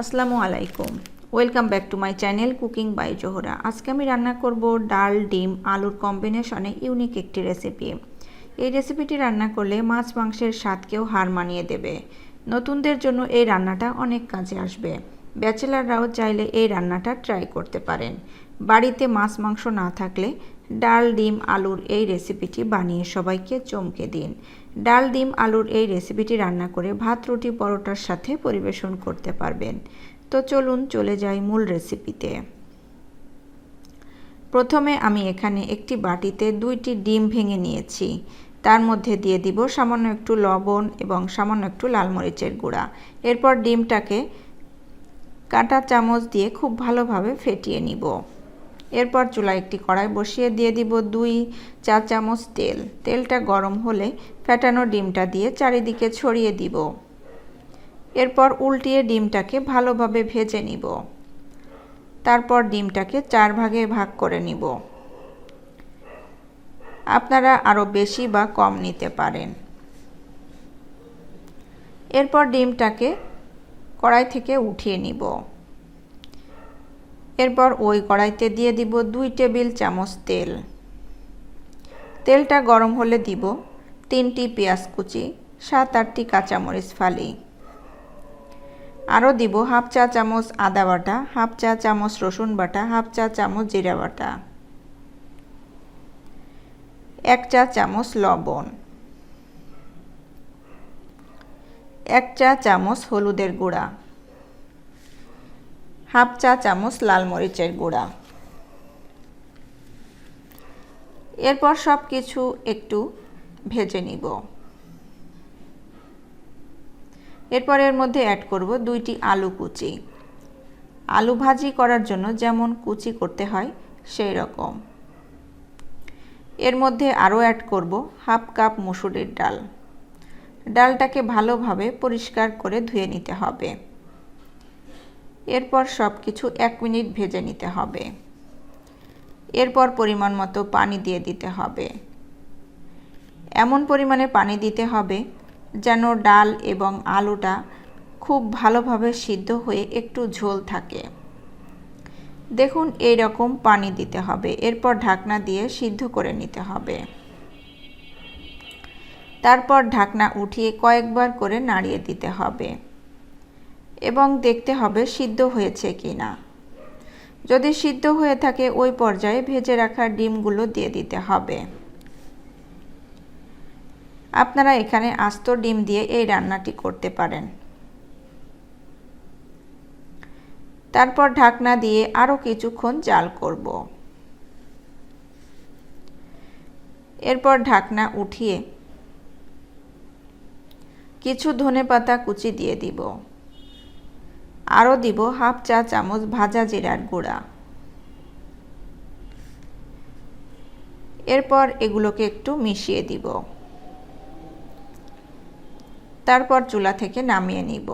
আসসালামু আলাইকুম। Welcome back to my channel cooking by Zohra আজকে আমি রান্না করব ডাল, ডিম, আলুর কম্বিনেশনে ইউনিক একটি রেসিপি এই রেসিপিটি রান্না করলে মাছ মাংসের স্বাদকেও হার মানিয়ে দেবে। নতুনদের জন্য এই রান্নাটা অনেক কাজে আসবে। ব্যাচেলাররাও চাইলে এই রান্নাটা ট্রাই করতে পারেন। বাড়িতে মাছ মাংস না থাকলে ডাল, ডিম, আলুর এই রেসিপিটি বানিয়ে সবাইকে চমকে দিন। ডাল, ডিম, আলুর এই রেসিপিটি রান্না করে ভাত, রুটি, পরোটার সাথে পরিবেশন করতে পারবেন। তো চলুন চলে যাই মূল রেসিপিতে। প্রথমে আমি এখানে একটি বাটিতে দুইটি ডিম ভেঙে নিয়েছি। তার মধ্যে দিয়ে দিব সামান্য একটু লবণ এবং সামান্য একটু লাল মরিচের গুঁড়া। এরপর ডিমটাকে কাঁটা চামচ দিয়ে খুব ভালোভাবে ফেটিয়ে নিব। এরপর চুলায় একটি কড়াই বসিয়ে দিয়ে দিব দুই চা চামচ তেল। তেলটা গরম হলে ফ্যাটানো ডিমটা দিয়ে চারিদিকে ছড়িয়ে দিব। এরপর উল্টিয়ে ডিমটাকে ভালোভাবে ভেজে নিব। তারপর ডিমটাকে চার ভাগে ভাগ করে নিব। আপনারা আরও বেশি বা কম নিতে পারেন। এরপর ডিমটাকে কড়াই থেকে উঠিয়ে নিব। এরপর ওই কড়াইতে দিয়ে দিব দুই টেবিল চামচ তেল। তেলটা গরম হলে দিব তিনটি পেঁয়াজ কুচি, সাত আটটি কাঁচামরিচ ফালি। আরও দিব হাফ চা চামচ আদা বাটা, হাফ চা চামচ রসুন বাটা, হাফ চা চামচ জিরা বাটা। এক চা চামচ লবণ। এক চা চামচ হলুদের গুঁড়া। হাফ চা চামচ লাল মরিচের গুঁড়া। এরপর সব কিছু একটু ভেজে নিব। এরপর এর মধ্যে অ্যাড করব দুইটি আলু কুচি। আলু ভাজি করার জন্য যেমন কুচি করতে হয়, সেই রকম। এর মধ্যে আরও অ্যাড করব হাফ কাপ মুসুরির ডাল। ডালটাকে ভালোভাবে পরিষ্কার করে ধুয়ে নিতে হবে। এরপর সব কিছু এক মিনিট ভেজে নিতে হবে। এরপর পরিমাণ মতো পানি দিয়ে দিতে হবে। এমন পরিমাণে পানি দিতে হবে যেন ডাল এবং আলুটা খুব ভালোভাবে সিদ্ধ হয়ে একটু ঝোল থাকে। দেখুন এই রকম পানি দিতে হবে। এরপর ঢাকনা দিয়ে সিদ্ধ করে নিতে হবে। তারপর ঢাকনা উঠিয়ে কয়েকবার করে নাড়িয়ে দিতে হবে। এবং দেখতে হবে সিদ্ধ হয়েছে কি না। যদি সিদ্ধ হয়ে থাকে, ওই পর্যায়ে ভেজে রাখা ডিমগুলো দিয়ে দিতে হবে। আপনারা এখানে আস্ত ডিম দিয়ে এই রান্নাটি করতে পারেন। তারপর ঢাকনা দিয়ে আরও কিছুক্ষণ জাল করব। এরপর ঢাকনা উঠিয়ে কিছু ধনে পাতা কুচি দিয়ে দিব। আরও দিব হাফ চা চামচ ভাজা জিরার গুঁড়া। এরপর এগুলোকে একটু মিশিয়ে দিব। তারপর চুলা থেকে নামিয়ে নিব।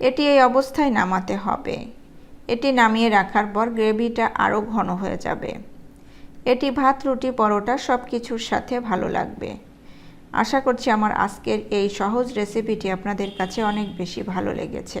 এটি এই অবস্থায় নামাতে হবে। এটি নামিয়ে রাখার পর গ্রেভিটা আরও ঘন হয়ে যাবে। এটি ভাত, রুটি, পরোটা সব কিছুর সাথে ভালো লাগবে। আশা করছি আমার আজকের এই সহজ রেসিপিটি আপনাদের কাছে অনেক বেশি ভালো লেগেছে।